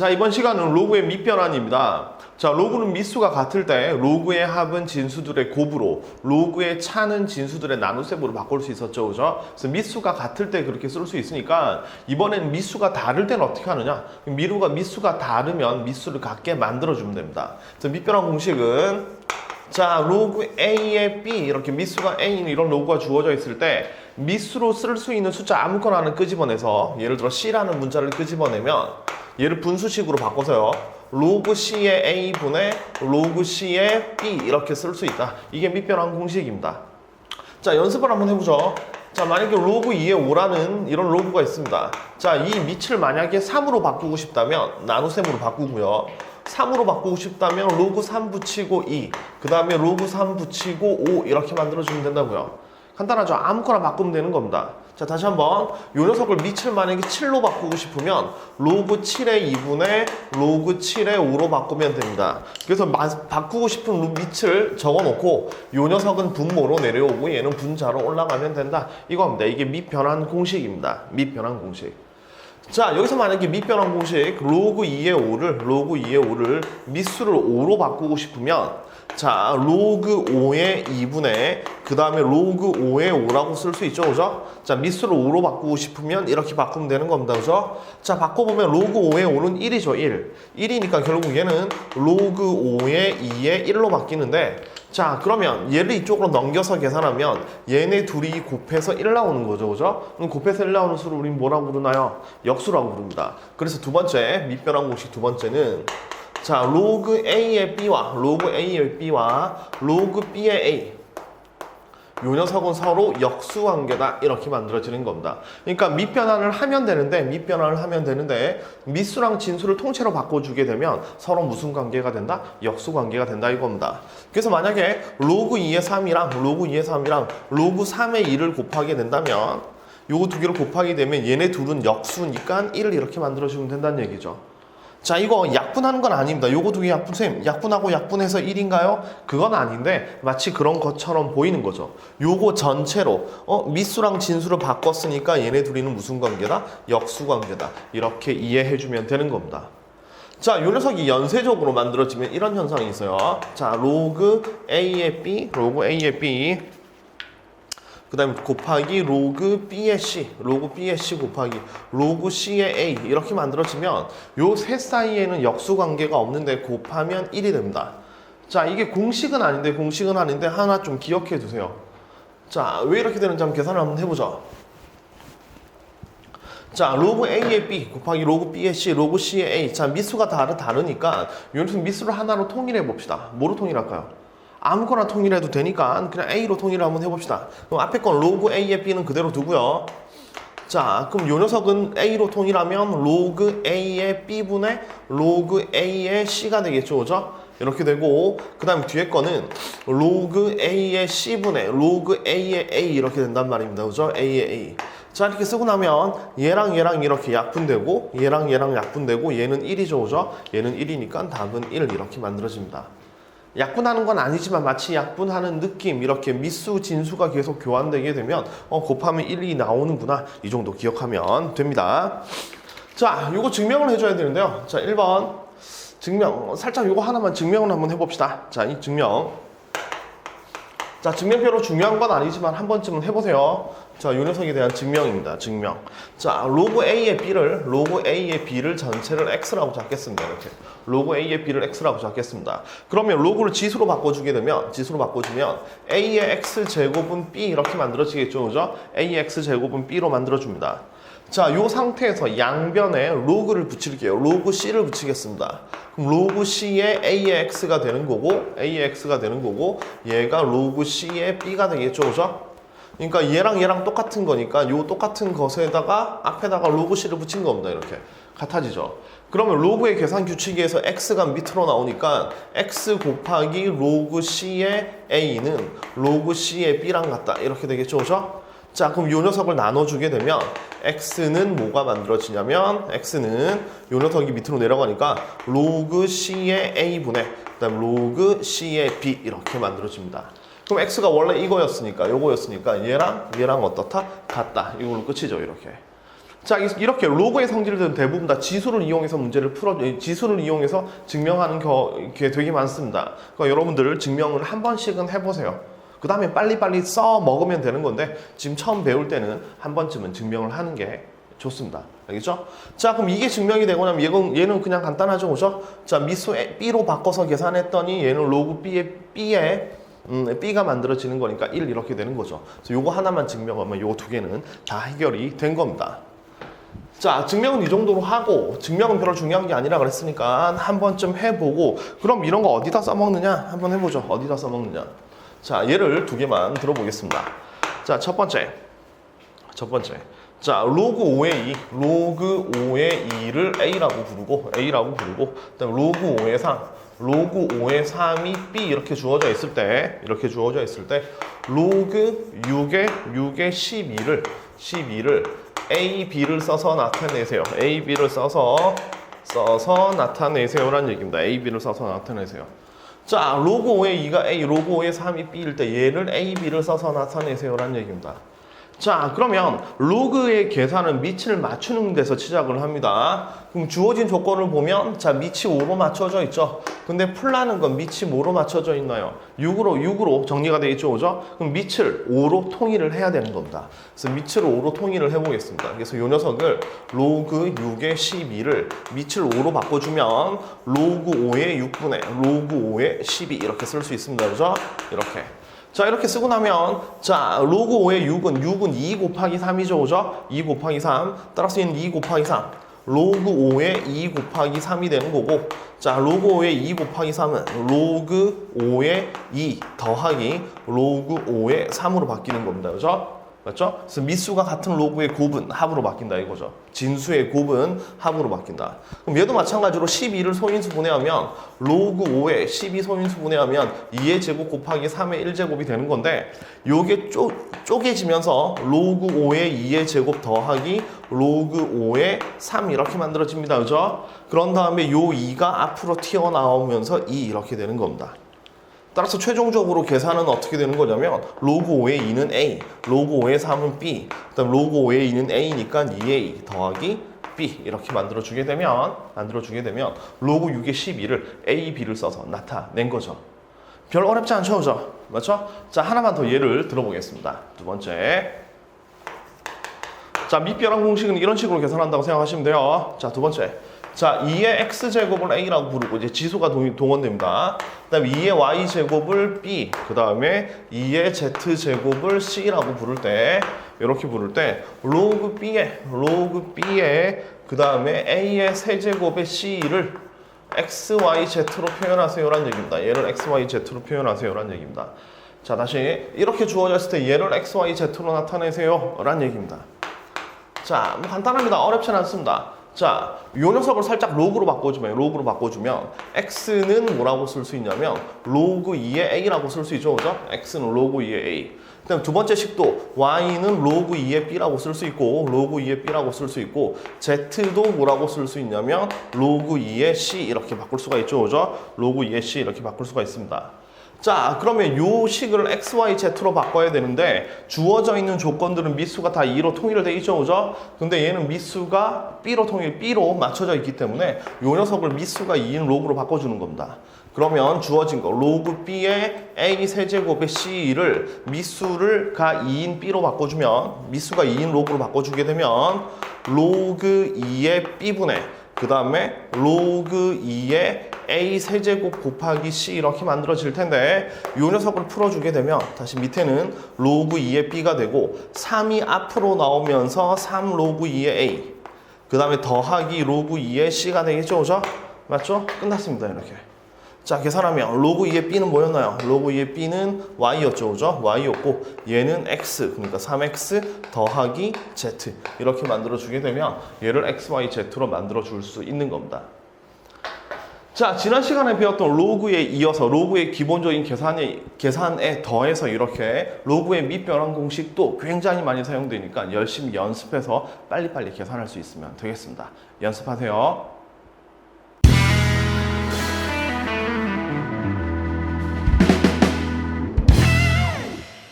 자, 이번 시간은 로그의 밑변환입니다. 자, 로그는 미수가 같을 때 로그의 합은 진수들의 곱으로 로그의 차는 진수들의 나눗셈으로 바꿀 수 있었죠. 그죠? 그래서 미수가 같을 때 그렇게 쓸 수 있으니까 이번엔 미수가 다를 때는 어떻게 하느냐? 미루가 미수가 다르면 미수를 같게 만들어 주면 됩니다. 그래서 밑변환 공식은 자, 로그 A에 B 이렇게 미수가 A인 이런 로그가 주어져 있을 때 미수로 쓸 수 있는 숫자 아무거나 하나 끄집어내서 예를 들어 C라는 문자를 끄집어내면 얘를 분수식으로 바꿔서요. 로그 C의 A분의 로그 C의 B 이렇게 쓸 수 있다. 이게 밑변환 공식입니다. 자, 연습을 한번 해보죠. 자, 만약에 로그 2의 5라는 이런 로그가 있습니다. 자, 이 밑을 만약에 3으로 바꾸고 싶다면 나눗셈으로 바꾸고요. 3으로 바꾸고 싶다면 로그 3 붙이고 2, 그 다음에 로그 3 붙이고 5 이렇게 만들어주면 된다고요. 간단하죠? 아무거나 바꾸면 되는 겁니다. 자, 다시 한번 요 녀석을 밑을 만약에 7로 바꾸고 싶으면 로그 7의 2분의 로그 7의 5로 바꾸면 됩니다. 그래서 마- 바꾸고 싶은 루- 밑을 적어놓고 요 녀석은 분모로 내려오고 얘는 분자로 올라가면 된다. 이겁니다. 이게 밑변환 공식입니다. 밑변환 공식. 자 여기서 만약에 밑변환 공식 로그 2의 5를 로그 2의 5를 미수를 5로 바꾸고 싶으면 자 로그 5의 2분의 그 다음에 로그 5의 5라고 쓸 수 있죠 그죠? 자 미수를 5로 바꾸고 싶으면 이렇게 바꾸면 되는 겁니다 그죠? 자 바꿔보면 로그 5의 5는 1이죠 1 1이니까 결국 얘는 로그 5의 2의 1로 바뀌는데 자 그러면 얘를 이쪽으로 넘겨서 계산하면 얘네 둘이 곱해서 1 나오는 거죠 그죠? 그럼 곱해서 1 나오는 수를 우린 뭐라고 부르나요? 역수라고 부릅니다 그래서 두 번째 밑변환 공식 두 번째는 자 로그 A의 B와 로그 A의 B와 로그 B의 A 요 녀석은 서로 역수 관계다 이렇게 만들어지는 겁니다. 그러니까 밑변환을 하면 되는데 밑변환을 하면 되는데 미수랑 진수를 통째로 바꿔주게 되면 서로 무슨 관계가 된다? 역수 관계가 된다 이겁니다. 그래서 만약에 로그 2의 3이랑 로그 2의 3이랑 로그 3의 2를 곱하게 된다면 요거 두 개를 곱하게 되면 얘네 둘은 역수니까 1을 이렇게 만들어주면 된다는 얘기죠. 자, 이거 약분하는 건 아닙니다. 요거 두 개 약분, 쌤, 약분하고 약분해서 1인가요? 그건 아닌데, 마치 그런 것처럼 보이는 거죠. 요거 전체로, 어, 미수랑 진수를 바꿨으니까 얘네 둘이는 무슨 관계다? 역수 관계다. 이렇게 이해해 주면 되는 겁니다. 자, 요 녀석이 연쇄적으로 만들어지면 이런 현상이 있어요. 자, 로그 A의 B, 로그 A의 B. 그 다음에 곱하기 로그 B의 C, 로그 B의 C 곱하기 로그 C의 A 이렇게 만들어지면 요 셋 사이에는 역수 관계가 없는데 곱하면 1이 됩니다. 자, 이게 공식은 아닌데 공식은 아닌데 하나 좀 기억해 두세요. 자, 왜 이렇게 되는지 한번 계산을 한번 해보죠. 자, 로그 A의 B 곱하기 로그 B의 C, 로그 C의 A. 자, 미수가 다르, 다르니까 여기서 미수를 하나로 통일해 봅시다. 뭐로 통일할까요? 아무거나 통일해도 되니까 그냥 A로 통일을 한번 해봅시다. 그럼 앞에 건 로그 A의 B는 그대로 두고요. 자, 그럼 요 녀석은 A로 통일하면 로그 A의 B분의 로그 A의 C가 되겠죠, 그죠? 이렇게 되고 그 다음 뒤에 거는 로그 A의 C분의 로그 A의 A 이렇게 된단 말입니다, 그죠? A의 A. 자, 이렇게 쓰고 나면 얘랑 얘랑 이렇게 약분되고 얘랑 얘랑 약분되고 얘는 1이죠, 그죠? 얘는 1이니까 답은 1 이렇게 만들어집니다. 약분하는 건 아니지만 마치 약분하는 느낌 이렇게 미수 진수가 계속 교환되게 되면 어 곱하면 1이 나오는구나. 이 정도 기억하면 됩니다. 자 요거 증명을 해줘야 되는데요. 자 1번 증명 살짝 요거 하나만 증명을 한번 해봅시다. 자 이 증명 자 증명표로 중요한 건 아니지만 한 번쯤은 해보세요 자, 요 녀석에 대한 증명입니다. 증명. 자, 로그 A의 B를, 로그 A의 B를 전체를 X라고 잡겠습니다. 이렇게. 로그 A의 B를 X라고 잡겠습니다. 그러면 로그를 지수로 바꿔주게 되면, 지수로 바꿔주면 A의 X 제곱은 B 이렇게 만들어지겠죠. 그죠? A의 X 제곱은 B로 만들어줍니다. 자, 요 상태에서 양변에 로그를 붙일게요. 로그 C를 붙이겠습니다. 그럼 로그 C의 A의 X가 되는 거고, A의 X가 되는 거고, 얘가 로그 C의 B가 되겠죠. 그죠? 그러니까 얘랑 얘랑 똑같은 거니까 요 똑같은 것에다가 앞에다가 로그 C를 붙인 겁니다. 이렇게 같아지죠. 그러면 로그의 계산 규칙에서 x가 밑으로 나오니까 x 곱하기 로그 C의 a는 로그 C의 b랑 같다. 이렇게 되겠죠. 그죠? 자, 그럼 요 녀석을 나눠주게 되면 x는 뭐가 만들어지냐면 x는 요 녀석이 밑으로 내려가니까 로그 C의 a분의 그다음 로그 C의 b 이렇게 만들어집니다. 그럼 x가 원래 이거였으니까 요거였으니까 얘랑 얘랑 어떻다? 같다. 이걸로 끝이죠 이렇게. 자, 이- 이렇게 로그의 성질들은 대부분 다 지수를 이용해서 문제를 풀어, 에, 지수를 이용해서 증명하는 겨, 게 되게 많습니다. 그러니까 여러분들 증명을 한 번씩은 해보세요. 그 다음에 빨리빨리 써 먹으면 되는 건데, 지금 처음 배울 때는 한 번쯤은 증명을 하는 게 좋습니다. 알겠죠? 자, 그럼 이게 증명이 되고 나면 얘는, 그냥 간단하죠, 그죠? 자, 미수 에- B로 바꿔서 계산했더니 얘는 로그 B의 B에 음, B가 만들어지는 거니까 1 이렇게 되는 거죠. 그래서 요거 하나만 증명하면 요거 두 개는 다 해결이 된 겁니다. 자, 증명은 이 정도로 하고 증명은 별로 중요한 게 아니라 그랬으니까 한 번쯤 해보고 그럼 이런 거 어디다 써먹느냐? 한번 해보죠. 어디다 써먹느냐? 자, 예를 두 개만 들어보겠습니다. 자, 첫 번째. 첫 번째. 자, 로그 5의 2, 로그 5의 2를 A라고 부르고, A라고 부르고, 그다음 로그 5의 3, 로그 5의 3이 B 이렇게 주어져 있을 때, 이렇게 주어져 있을 때, 로그 6의 6의 12를, 12를 A, B를 써서 나타내세요. A, B를 써서, 써서 나타내세요라는 얘기입니다. A, B를 써서 나타내세요. 자, 로그 5의 2가 A, 로그 5의 3이 B일 때 얘를 A, B를 써서 나타내세요라는 얘기입니다. 자, 그러면 로그의 계산은 미치를 맞추는 데서 시작을 합니다. 그럼 주어진 조건을 보면 자, 미치 5로 맞춰져 있죠. 근데 풀라는 건 미치 뭐로 맞춰져 있나요? 6으로 6으로 정리가 되어 있죠. 그죠? 그럼 미치를 5로 통일을 해야 되는 겁니다. 그래서 미치를 5로 통일을 해 보겠습니다. 그래서 이 녀석을 로그 6의 12를 미치를 5로 바꿔 주면 로그 5의 6분의 로그 5의 12 이렇게 쓸 수 있습니다. 그죠? 이렇게. 자 이렇게 쓰고 나면 자 로그 5의 6은 6은 2 곱하기 3이죠 그죠? 2 곱하기 3 따라서 얘는 2 곱하기 3 로그 5의 2 곱하기 3이 되는 거고 자 로그 5의 2 곱하기 3은 로그 5의 2 더하기 로그 5의 3으로 바뀌는 겁니다 그죠? 맞죠? 그래서 미수가 같은 로그의 곱은 합으로 바뀐다 이거죠. 진수의 곱은 합으로 바뀐다. 그럼 얘도 마찬가지로 12를 소인수 분해하면 로그 5에 12 소인수 분해하면 2의 제곱 곱하기 3의 1제곱이 되는 건데 요게 쪼, 쪼개지면서 로그 5의 2의 제곱 더하기 로그 5의 3 이렇게 만들어집니다. 그죠? 그런 다음에 요 2가 앞으로 튀어나오면서 2 이렇게 되는 겁니다. 따라서 최종적으로 계산은 어떻게 되는 거냐면 로그 5의 2는 A, 로그 5의 3은 B, 그다음 로그 5의 2는 A니까 2A 더하기 B 이렇게 만들어 주게 되면 만들어 주게 되면 로그 6의 12를 A, B를 써서 나타낸 거죠. 별 어렵지 않죠, 그죠? 맞죠? 자 하나만 더 예를 들어보겠습니다. 두 번째. 자, 밑변환 공식은 이런 식으로 계산한다고 생각하시면 돼요. 자, 두 번째. 자, 2의 x제곱을 a라고 부르고 이제 지수가 동, 동원됩니다. 그다음에 2의 y제곱을 b, 그다음에 2의 z제곱을 c라고 부를 때 이렇게 부를 때 로그 b의 로그 b의 그다음에 a의 세제곱의 c를 xyz로 표현하세요라는 얘기입니다. 얘를 xyz로 표현하세요라는 얘기입니다. 자, 다시 이렇게 주어졌을 때 얘를 xyz로 나타내세요라는 얘기입니다. 자, 뭐 간단합니다. 어렵진 않습니다. 자, 요 녀석을 살짝 로그로 바꿔주면, 로그로 바꿔주면, x는 뭐라고 쓸 수 있냐면, 로그 2의 a라고 쓸 수 있죠, 그죠? x는 로그 2의 a. 그 다음 두 번째 식도, y는 로그 2의 b라고 쓸 수 있고, 로그 2의 b라고 쓸 수 있고, z도 뭐라고 쓸 수 있냐면, 로그 2의 c 이렇게 바꿀 수가 있죠, 그죠? 로그 2의 c 이렇게 바꿀 수가 있습니다. 자, 그러면 요 식을 x, y, z로 바꿔야 되는데 주어져 있는 조건들은 미수가 다 2로 통일을 돼 있죠, 그죠? 근데 얘는 미수가 b로 통일, b로 맞춰져 있기 때문에 요 녀석을 미수가 2인 로그로 바꿔주는 겁니다. 그러면 주어진 거 로그 b의 a 세제곱의 c를 미수를 가 2인 b로 바꿔주면 미수가 2인 로그로 바꿔주게 되면 로그 2의 b분의 그 다음에 로그 2의 a 세제곱 곱하기 c 이렇게 만들어질 텐데 이 녀석을 풀어주게 되면 다시 밑에는 로그 2의 b가 되고 3이 앞으로 나오면서 3 로그 2의 a 그 다음에 더하기 로그 2의 c가 되겠죠 그죠? 맞죠? 끝났습니다 이렇게 자 계산하면 로그 2의 b는 뭐였나요? 로그 2의 b는 y였죠 그죠? y였고 얘는 x 그러니까 3x 더하기 z 이렇게 만들어 주게 되면 얘를 x, y, z로 만들어 줄 수 있는 겁니다 자, 지난 시간에 배웠던 로그에 이어서 로그의 기본적인 계산에, 계산에 더해서 이렇게 로그의 밑변환 공식도 굉장히 많이 사용되니까 열심히 연습해서 빨리빨리 계산할 수 있으면 되겠습니다. 연습하세요.